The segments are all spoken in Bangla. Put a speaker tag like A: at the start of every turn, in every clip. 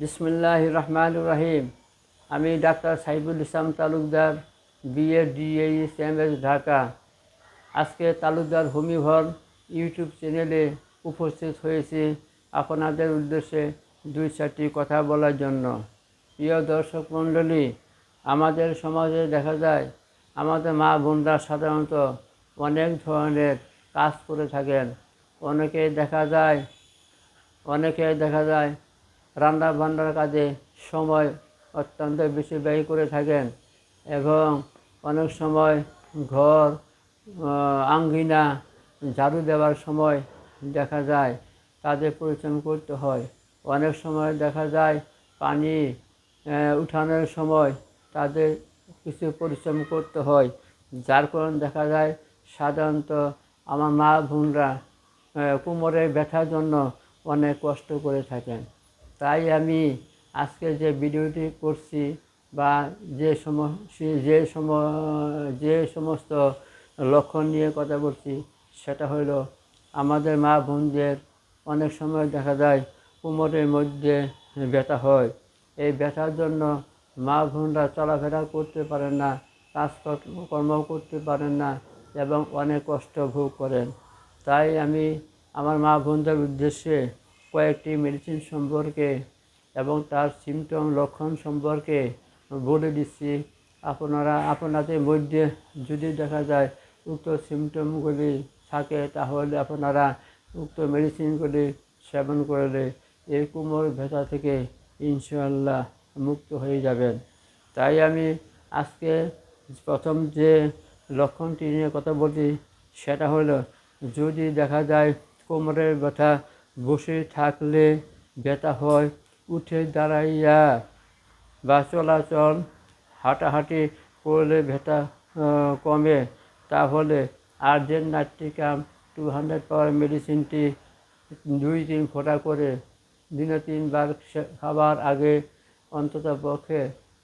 A: বিসমুল্লাহ রহমান রাহিম আমি doctor Saiful Islam Talukdar, BA DH M S Dhaka. আজকে তালুকদার হোমিভর ইউটিউব চ্যানেলে উপস্থিত হয়েছি আপনাদের উদ্দেশ্যে দুই চারটি কথা বলার জন্য। প্রিয় দর্শক মণ্ডলী, আমাদের সমাজে দেখা যায়, আমাদের মা বোনরা সাধারণত অনেক ধরনের কাজ করে থাকেন। অনেকে দেখা যায়, অনেকে দেখা যায় রান্না বান্নার কাজে সময় অত্যন্ত বেশি ব্যয় করে থাকেন এবং অনেক সময় ঘর আঙ্গিনা ঝাড়ু দেওয়ার সময় দেখা যায় তাদের পরিশ্রম করতে হয়। অনেক সময় দেখা যায় পানি উঠানোর সময় তাদের কিছু পরিশ্রম করতে হয় যার কারণে দেখা যায় সাধারণত আমার মা বোনরা আহ, কোমরের ব্যথার জন্য অনেক কষ্ট করে থাকেন। তাই আমি আজকে যে ভিডিওটি করছি বা যে সম যে সম যে সমস্ত লক্ষণ নিয়ে কথা বলছি, সেটা হলো আমাদের মা বোনদের অনেক সময় দেখা যায় কোমরের মধ্যে ব্যথা হয়। এই ব্যথার জন্য মা বোনরা চলাফেরা করতে পারেন না, কাজকর্ম করতে পারেন না এবং অনেক কষ্ট ভোগ করেন। তাই আমি আমার মা বোনদের উদ্দেশ্যে কয়েকটি মেডিসিন সম্পর্কে এবং তার সিমটম লক্ষণ সম্পর্কে বলে দিচ্ছি। আপনারা, আপনাদের মধ্যে যদি দেখা যায় উক্ত সিমটমগুলি থাকে, তাহলে আপনারা উক্ত মেডিসিনগুলি সেবন করলে এই কোমর ব্যথা থেকে ইনশাল্লাহ মুক্ত হয়ে যাবেন। তাই আমি আজকে প্রথম যে লক্ষণটি নিয়ে কথা বলছি, সেটা হলো যদি দেখা যায় কোমরের ব্যথা বসে থাকলে ব্যথা হয়, উঠে দাঁড়াইয়া বা চলাচল হাঁটাহাঁটি করলে ব্যথা কমে। তাহলে Argent Nitricum two hundred power মেডিসিনটি দুই তিন ফোঁটা করে দিনে তিনবার খাবার আগে অন্তত পক্ষে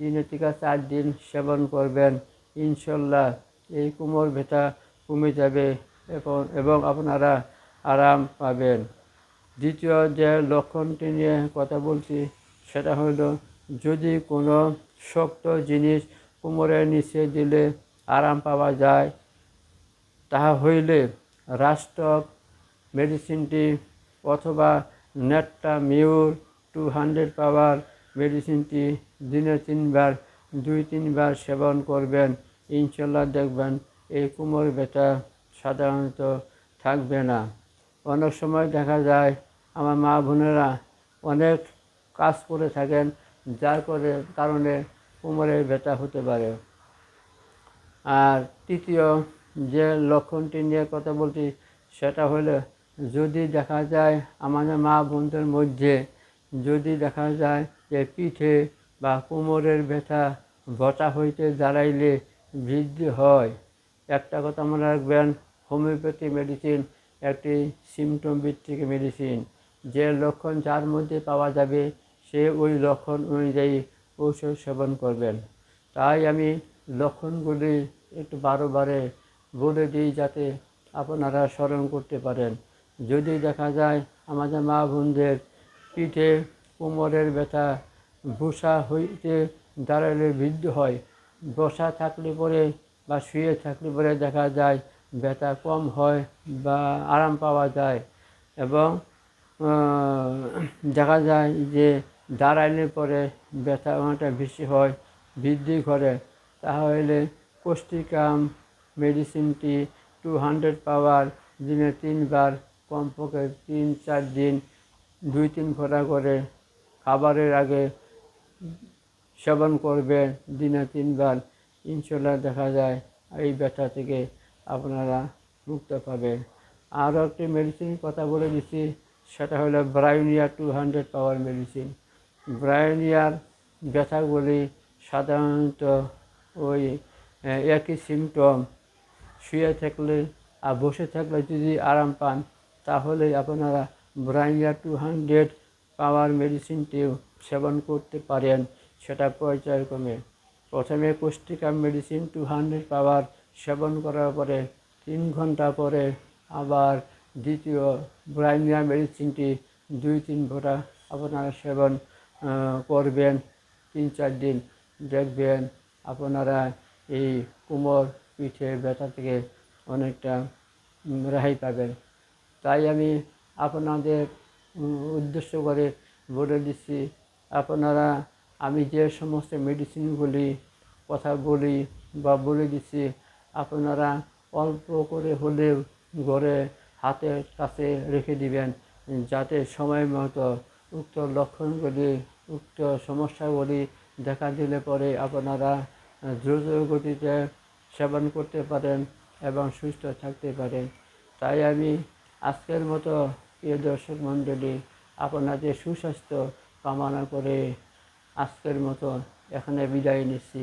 A: তিন থেকে চার দিন সেবন করবেন। ইনশাল্লাহ এই কোমর ব্যথা কমে যাবে এবং আপনারা আরাম পাবেন। দ্বিতীয় যে লক্ষণটি নিয়ে কথা বলছি, সেটা হলো যদি কোনো শক্ত জিনিস কোমরের নিচে দিলে আরাম পাওয়া যায়, তাহা হইলে রাষ্ট্রক মেডিসিনটি অথবা নেটটা মিউর টু হান্ড্রেড পাওয়ার মেডিসিনটি দিনে তিনবার, দুই তিনবার সেবন করবেন। ইনশাল্লাহ দেখবেন এই কোমর ব্যথা সাধারণত থাকবে না। অনেক সময় দেখা যায় আমার মা বোনেরা অনেক কাজ করে থাকেন, যার করে, কারণে কোমরের ব্যথা হতে পারে। আর তৃতীয় যে লক্ষণটি নিয়ে কথা বলছি, সেটা হলো যদি দেখা যায় আমাদের মা বোনদের মধ্যে, যদি দেখা যায় যে পিঠে বা কোমরের ব্যথা, বটা হইতে দাঁড়াইলে বৃদ্ধি হয়। একটা কথা মনে রাখবেন, হোমিওপ্যাথি মেডিসিন একটি সিমটম ভিত্তিক মেডিসিন যে লক্ষণ যার মধ্যে পাওয়া যাবে, সে ওই লক্ষণ অনুযায়ী ঔষধ সেবন করবেন। তাই আমি লক্ষণগুলি একটু বারো বারে বলে দিই যাতে আপনারা স্মরণ করতে পারেন। যদি দেখা যায় আমাদের মা বোনদের পিঠে কোমরের ব্যথা ভূষা হইতে দাঁড়ালে বৃদ্ধি হয়, বসা থাকলে পরে বা শুয়ে থাকলে পরে দেখা যায় ব্যথা কম হয় বা আরাম পাওয়া যায় এবং দেখা যায় যে দাঁড়াইলে পরে ব্যথা অনেকটা বেশি হয়, বৃদ্ধি করে। তাহলে কোষ্টিকাম মেডিসিনটি টু হান্ড্রেড পাওয়ার দিনে তিনবার, কমপক্ষে তিন চার দিন, দুই তিন ফোঁটা করে খাবারের আগে সেবন করবে, দিনে তিনবার। ইনশাল্লাহ দেখা যায় এই ব্যথা থেকে আপনারা মুক্ত পাবেন। আরও একটি মেডিসিন কথা বলে দিচ্ছি, সেটা হলো Bryonia two hundred power medicine ব্রাইনিয়ার ব্যথাগুলি সাধারণত ওই একই সিমটম শুয়ে থাকলে আর বসে থাকলে যদি আরাম পান, তাহলে আপনারা ব্রাইনিয়া টু হান্ড্রেড পাওয়ার মেডিসিনটিও সেবন করতে পারেন, সেটা পর্যায়ক্রমে। প্রথমে পুষ্টিকার মেডিসিন টু হান্ড্রেড পাওয়ার সেবন করার পরে তিন ঘণ্টা পরে আবার দ্বিতীয় ব্রাইনিয়া মেডিসিনটি দুই তিন ফোঁটা আপনারা সেবন করবেন, তিন চার দিন দেখবেন আপনারা এই কোমর পিঠে ব্যথা থেকে অনেকটা রেহাই পাবেন। তাই আমি আপনাদের উদ্দেশ্য করে বলে দিচ্ছি, আপনারা আমি যে সমস্ত মেডিসিনগুলি কথা বলি বা বলে দিচ্ছি আপনারা অল্প করে হলেও ঘরে হাতের কাছে রেখে দিবেন, যাতে সময় মতো উক্ত লক্ষণগুলি, উক্ত সমস্যাগুলি দেখা দিলে পরে আপনারা দ্রুত গতিতে সেবন করতে পারেন এবং সুস্থ থাকতে পারেন। তাই আমি আজকের মতো প্রিয় দর্শক মণ্ডলী আপনাদের সুস্বাস্থ্য কামনা করে আজকের মতো এখানে বিদায় নিচ্ছি।